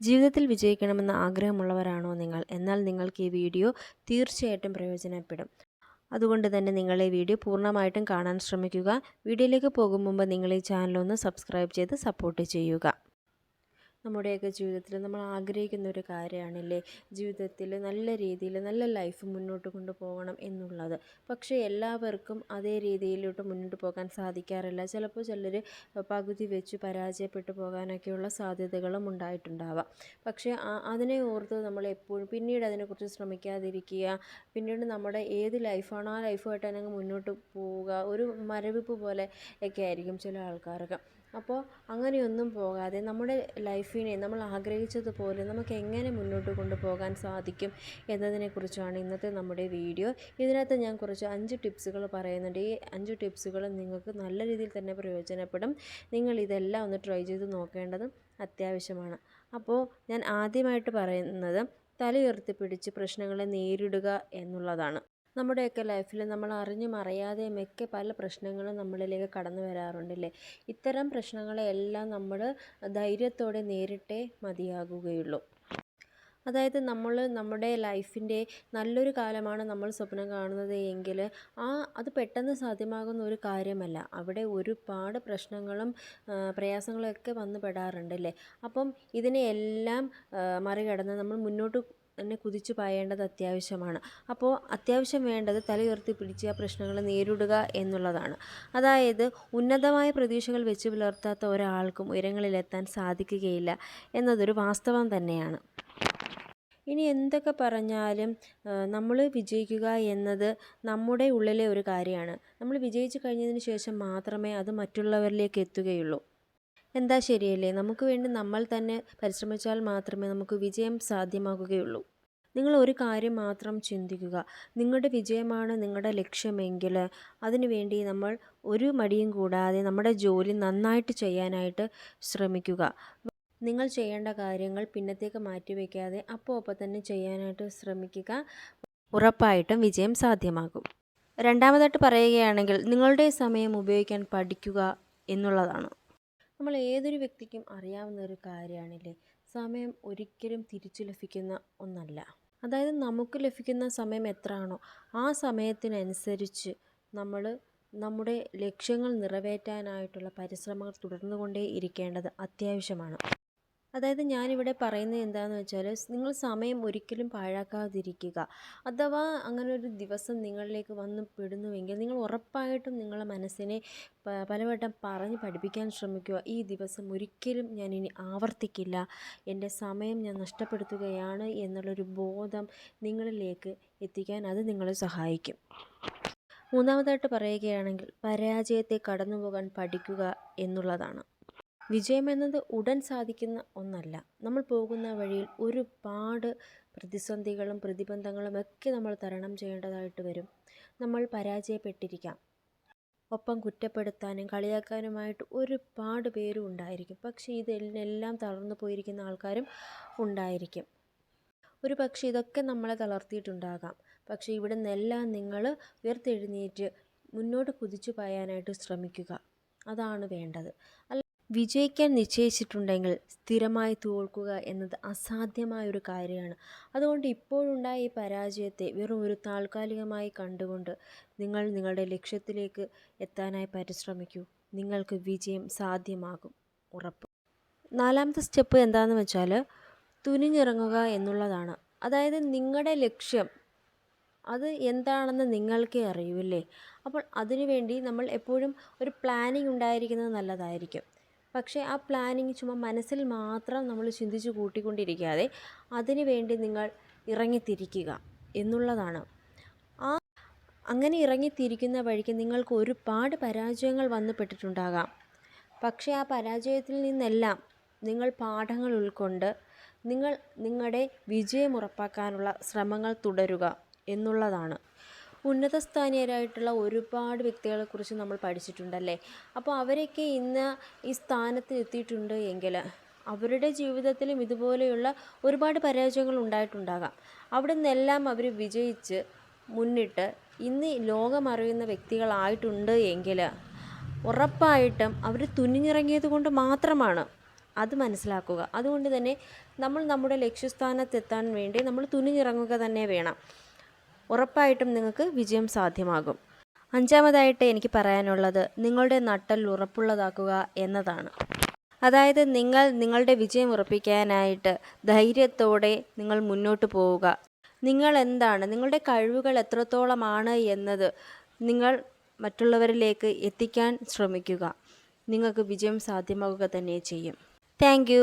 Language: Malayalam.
ജീവിതത്തിൽ വിജയിക്കണമെന്ന് ആഗ്രഹമുള്ളവരാണോ നിങ്ങൾ? എന്നാൽ നിങ്ങൾക്ക് ഈ വീഡിയോ തീർച്ചയായിട്ടും പ്രയോജനപ്പെടും. അതുകൊണ്ട് തന്നെ നിങ്ങൾ ഈ വീഡിയോ പൂർണമായിട്ടും കാണാൻ ശ്രമിക്കുക. വീഡിയോയിലേക്ക് പോകും മുമ്പ് നിങ്ങൾ ഈ ചാനലൊന്ന് സബ്സ്ക്രൈബ് ചെയ്ത് സപ്പോർട്ട് ചെയ്യുക. നമ്മുടെയൊക്കെ ജീവിതത്തിൽ നമ്മൾ ആഗ്രഹിക്കുന്ന ഒരു കാര്യമാണല്ലേ? ജീവിതത്തിൽ നല്ല രീതിയിൽ നല്ല ലൈഫ് മുന്നോട്ട് കൊണ്ടുപോകണം എന്നുള്ളത്. പക്ഷേ എല്ലാവർക്കും അതേ രീതിയിലോട്ട് മുന്നോട്ട് പോകാൻ സാധിക്കാറില്ല. ചിലപ്പോൾ ചിലർ പകുതി വെച്ച് പരാജയപ്പെട്ടു പോകാനൊക്കെയുള്ള സാധ്യതകളും ഉണ്ടായിട്ടുണ്ടാവാം. പക്ഷേ അതിനെ ഓർത്ത് നമ്മൾ എപ്പോഴും പിന്നീട് അതിനെക്കുറിച്ച് ശ്രമിക്കാതിരിക്കുക പിന്നീട് നമ്മുടെ ഏത് ലൈഫാണോ ആ ലൈഫുമായിട്ട് തന്നെ മുന്നോട്ട് പോവുക ഒരു മരവിപ്പ് പോലെ ഒക്കെ ആയിരിക്കും ചില ആൾക്കാർക്ക്. അപ്പോൾ അങ്ങനെയൊന്നും പോകാതെ നമ്മുടെ ലൈഫിനെ നമ്മൾ ആഗ്രഹിച്ചതുപോലെ നമുക്ക് എങ്ങനെ മുന്നോട്ട് കൊണ്ടുപോകാൻ സാധിക്കും എന്നതിനെക്കുറിച്ചാണ് ഇന്നത്തെ നമ്മുടെ വീഡിയോ. ഇതിനകത്ത് ഞാൻ കുറച്ച് അഞ്ച് ടിപ്സുകൾ പറയുന്നുണ്ട്. ഈ അഞ്ച് ടിപ്സുകൾ നിങ്ങൾക്ക് നല്ല രീതിയിൽ തന്നെ പ്രയോജനപ്പെടും. നിങ്ങൾ ഇതെല്ലാം ഒന്ന് ട്രൈ ചെയ്ത് നോക്കേണ്ടത് അത്യാവശ്യമാണ്. അപ്പോൾ ഞാൻ ആദ്യമായിട്ട് പറയുന്നത് തലയുയർത്തിപ്പിടിച്ച് പ്രശ്നങ്ങളെ നേരിടുക എന്നുള്ളതാണ്. നമ്മുടെയൊക്കെ ലൈഫിൽ നമ്മൾ അറിഞ്ഞും അറിയാതെയും ഒക്കെ പല പ്രശ്നങ്ങളും നമ്മളിലേക്ക് കടന്നു വരാറുണ്ടല്ലേ? ഇത്തരം പ്രശ്നങ്ങളെയെല്ലാം നമ്മൾ ധൈര്യത്തോടെ നേരിട്ടേ മതിയാകുകയുള്ളൂ. അതായത് നമ്മൾ നമ്മുടെ ലൈഫിന്റെ നല്ലൊരു കാലമാണ് നമ്മൾ സ്വപ്നം കാണുന്നത് എങ്കിൽ ആ അത് പെട്ടെന്ന് സാധ്യമാകുന്ന ഒരു കാര്യമല്ല. അവിടെ ഒരുപാട് പ്രശ്നങ്ങളും പ്രയാസങ്ങളും ഒക്കെ വന്നു പെടാറുണ്ടല്ലേ? അപ്പം ഇതിനെയെല്ലാം മറികടന്ന് നമ്മൾ മുന്നോട്ട് തന്നെ കുതിച്ചു പായേണ്ടത് അത്യാവശ്യമാണ്. അപ്പോൾ അത്യാവശ്യം വേണ്ടത് തലയുയർത്തി പിടിച്ച് ആ പ്രശ്നങ്ങൾ നേരിടുക എന്നുള്ളതാണ്. അതായത് ഉന്നതമായ പ്രതീക്ഷകൾ വെച്ച് പുലർത്താത്ത ഒരാൾക്കും ഉയരങ്ങളിലെത്താൻ സാധിക്കുകയില്ല എന്നതൊരു വാസ്തവം തന്നെയാണ്. ഇനി എന്തൊക്കെ പറഞ്ഞാലും നമ്മൾ വിജയിക്കുക എന്നത് നമ്മുടെ ഉള്ളിലെ ഒരു കാര്യമാണ്. നമ്മൾ വിജയിച്ചു കഴിഞ്ഞതിന് ശേഷം മാത്രമേ അത് മറ്റുള്ളവരിലേക്ക് എത്തുകയുള്ളൂ. എന്താ ശരിയല്ലേ? നമുക്ക് വേണ്ടി നമ്മൾ തന്നെ പരിശ്രമിച്ചാൽ മാത്രമേ നമുക്ക് വിജയം സാധ്യമാകുകയുള്ളൂ. നിങ്ങൾ ഒരു കാര്യം മാത്രം ചിന്തിക്കുക. നിങ്ങളുടെ വിജയമാണ് നിങ്ങളുടെ ലക്ഷ്യമെങ്കിൽ അതിനുവേണ്ടി നമ്മൾ ഒരു മടിയും കൂടാതെ നമ്മുടെ ജോലി നന്നായിട്ട് ചെയ്യാനായിട്ട് ശ്രമിക്കുക. നിങ്ങൾ ചെയ്യേണ്ട കാര്യങ്ങൾ പിന്നത്തേക്ക് മാറ്റിവെക്കാതെ അപ്പോൾ അപ്പോൾ തന്നെ ചെയ്യാനായിട്ട് ശ്രമിക്കുക. ഉറപ്പായിട്ടും വിജയം സാധ്യമാകും. രണ്ടാമതായിട്ട് പറയുകയാണെങ്കിൽ നിങ്ങളുടെ സമയം ഉപയോഗിക്കാൻ പഠിക്കുക എന്നുള്ളതാണ്. നമ്മൾ ഏതൊരു വ്യക്തിക്കും അറിയാവുന്ന ഒരു കാര്യമാണില്ലേ? സമയം ഒരിക്കലും തിരിച്ചു ലഭിക്കുന്ന ഒന്നല്ല. അതായത് നമുക്ക് ലഭിക്കുന്ന സമയം എത്രയാണോ ആ സമയത്തിനനുസരിച്ച് നമ്മൾ നമ്മുടെ ലക്ഷ്യങ്ങൾ നിറവേറ്റാനായിട്ടുള്ള പരിശ്രമങ്ങൾ തുടർന്നുകൊണ്ടേ ഇരിക്കേണ്ടത് അത്യാവശ്യമാണ്. അതായത് ഞാനിവിടെ പറയുന്നത് എന്താണെന്ന് വെച്ചാൽ നിങ്ങൾ സമയം ഒരിക്കലും പാഴാക്കാതിരിക്കുക. അഥവാ അങ്ങനെ ഒരു ദിവസം നിങ്ങളിലേക്ക് വന്ന് പെടുന്നുവെങ്കിൽ നിങ്ങൾ ഉറപ്പായിട്ടും നിങ്ങളുടെ മനസ്സിനെ പലവട്ടം പറഞ്ഞ് പഠിപ്പിക്കാൻ ശ്രമിക്കുക. ഈ ദിവസം ഒരിക്കലും ഞാൻ ഇനി ആവർത്തിക്കില്ല. എന്റെ സമയം ഞാൻ നഷ്ടപ്പെടുത്തുകയാണ് എന്നുള്ളൊരു ബോധം നിങ്ങളിലേക്ക് എത്തിക്കാൻ അത് നിങ്ങളെ സഹായിക്കും. മൂന്നാമതായിട്ട് പറയുകയാണെങ്കിൽ പരാജയത്തെ കടന്നു പോകാൻ പഠിക്കുക എന്നുള്ളതാണ്. വിജയം എന്നത് ഉടൻ സാധിക്കുന്ന ഒന്നല്ല. നമ്മൾ പോകുന്ന വഴിയിൽ ഒരുപാട് പ്രതിസന്ധികളും പ്രതിബന്ധങ്ങളും ഒക്കെ നമ്മൾ തരണം ചെയ്യേണ്ടതായിട്ട് വരും. നമ്മൾ പരാജയപ്പെട്ടിരിക്കാം. ഒപ്പം കുറ്റപ്പെടുത്താനും കളിയാക്കാനുമായിട്ട് ഒരുപാട് പേരും ഉണ്ടായിരിക്കും. പക്ഷേ ഇതിനെല്ലാം തളർന്നു പോയിരിക്കുന്ന ആൾക്കാരും ഉണ്ടായിരിക്കും. ഒരു പക്ഷേ ഇതൊക്കെ നമ്മളെ തളർത്തിയിട്ടുണ്ടാകാം. പക്ഷേ ഇവിടെ നിന്നെല്ലാം നിങ്ങൾ ഉയർത്തെഴുന്നേറ്റ് മുന്നോട്ട് കുതിച്ചു പായാനായിട്ട് ശ്രമിക്കുക. അതാണ് വേണ്ടത്. അല്ല വിജയിക്കാൻ നിശ്ചയിച്ചിട്ടുണ്ടെങ്കിൽ സ്ഥിരമായി തോൽക്കുക എന്നത് അസാധ്യമായ ഒരു കാര്യമാണ്. അതുകൊണ്ട് ഇപ്പോഴുണ്ടായ ഈ പരാജയത്തെ വെറും ഒരു താൽക്കാലികമായി കണ്ടുകൊണ്ട് നിങ്ങൾ നിങ്ങളുടെ ലക്ഷ്യത്തിലേക്ക് എത്താനായി പരിശ്രമിക്കൂ. നിങ്ങൾക്ക് വിജയം സാധ്യമാകും ഉറപ്പ്. നാലാമത്തെ സ്റ്റെപ്പ് എന്താണെന്ന് വെച്ചാൽ തുനിഞ്ഞിറങ്ങുക എന്നുള്ളതാണ്. അതായത് നിങ്ങളുടെ ലക്ഷ്യം അത് എന്താണെന്ന് നിങ്ങൾക്കേ അറിയൂല്ലേ? അപ്പോൾ അതിനുവേണ്ടി നമ്മൾ എപ്പോഴും ഒരു പ്ലാനിങ് ഉണ്ടായിരിക്കുന്നത് നല്ലതായിരിക്കും. പക്ഷേ ആ പ്ലാനിങ് ചുമ്മാ മനസ്സിൽ മാത്രം നമ്മൾ ചിന്തിച്ച് കൂട്ടിക്കൊണ്ടിരിക്കാതെ അതിനു വേണ്ടി നിങ്ങൾ ഇറങ്ങിത്തിരിക്കുക എന്നുള്ളതാണ്. ആ അങ്ങനെ ഇറങ്ങിത്തിരിക്കുന്ന വഴിക്ക് നിങ്ങൾക്ക് ഒരുപാട് പരാജയങ്ങൾ വന്നുപെട്ടിട്ടുണ്ടാകാം പക്ഷേ ആ പരാജയത്തിൽ നിന്നെല്ലാം നിങ്ങൾ പാഠങ്ങൾ ഉൾക്കൊണ്ട് നിങ്ങൾ നിങ്ങളുടെ വിജയം ഉറപ്പാക്കാനുള്ള ശ്രമങ്ങൾ തുടരുക എന്നുള്ളതാണ്. ഉന്നതസ്ഥാനീയരായിട്ടുള്ള ഒരുപാട് വ്യക്തികളെക്കുറിച്ച് നമ്മൾ പഠിച്ചിട്ടുണ്ടല്ലേ? അപ്പോൾ അവരൊക്കെ ഇന്ന് ഈ സ്ഥാനത്ത് എത്തിയിട്ടുണ്ട് എങ്കിൽ അവരുടെ ജീവിതത്തിലും ഇതുപോലെയുള്ള ഒരുപാട് പരാജയങ്ങൾ ഉണ്ടായിട്ടുണ്ടാകാം. അവിടെ നിന്നെല്ലാം അവർ വിജയിച്ച് മുന്നിട്ട് ഇന്ന് ലോകം അറിയുന്ന വ്യക്തികളായിട്ടുണ്ട് എങ്കിൽ ഉറപ്പായിട്ടും അവർ തുനിഞ്ഞിറങ്ങിയത് കൊണ്ട് മാത്രമാണ് അത് മനസ്സിലാക്കുക. അതുകൊണ്ട് തന്നെ നമ്മൾ നമ്മുടെ ലക്ഷ്യസ്ഥാനത്തെത്താൻ വേണ്ടി നമ്മൾ തുനിഞ്ഞിറങ്ങുക തന്നെ വേണം. ഉറപ്പായിട്ടും നിങ്ങൾക്ക് വിജയം സാധ്യമാകും. അഞ്ചാമതായിട്ട് എനിക്ക് പറയാനുള്ളത് നിങ്ങളുടെ നട്ടൽ ഉറപ്പുള്ളതാക്കുക എന്നതാണ്. അതായത് നിങ്ങൾ നിങ്ങളുടെ വിജയം ഉറപ്പിക്കാനായിട്ട് ധൈര്യത്തോടെ നിങ്ങൾ മുന്നോട്ട് പോവുക. നിങ്ങൾ എന്താണ്? നിങ്ങളുടെ കഴിവുകൾ എത്രത്തോളമാണ് എന്നത് നിങ്ങൾ മറ്റുള്ളവരിലേക്ക് എത്തിക്കാൻ ശ്രമിക്കുക. നിങ്ങൾക്ക് വിജയം സാധ്യമാവുക തന്നെ ചെയ്യും. താങ്ക്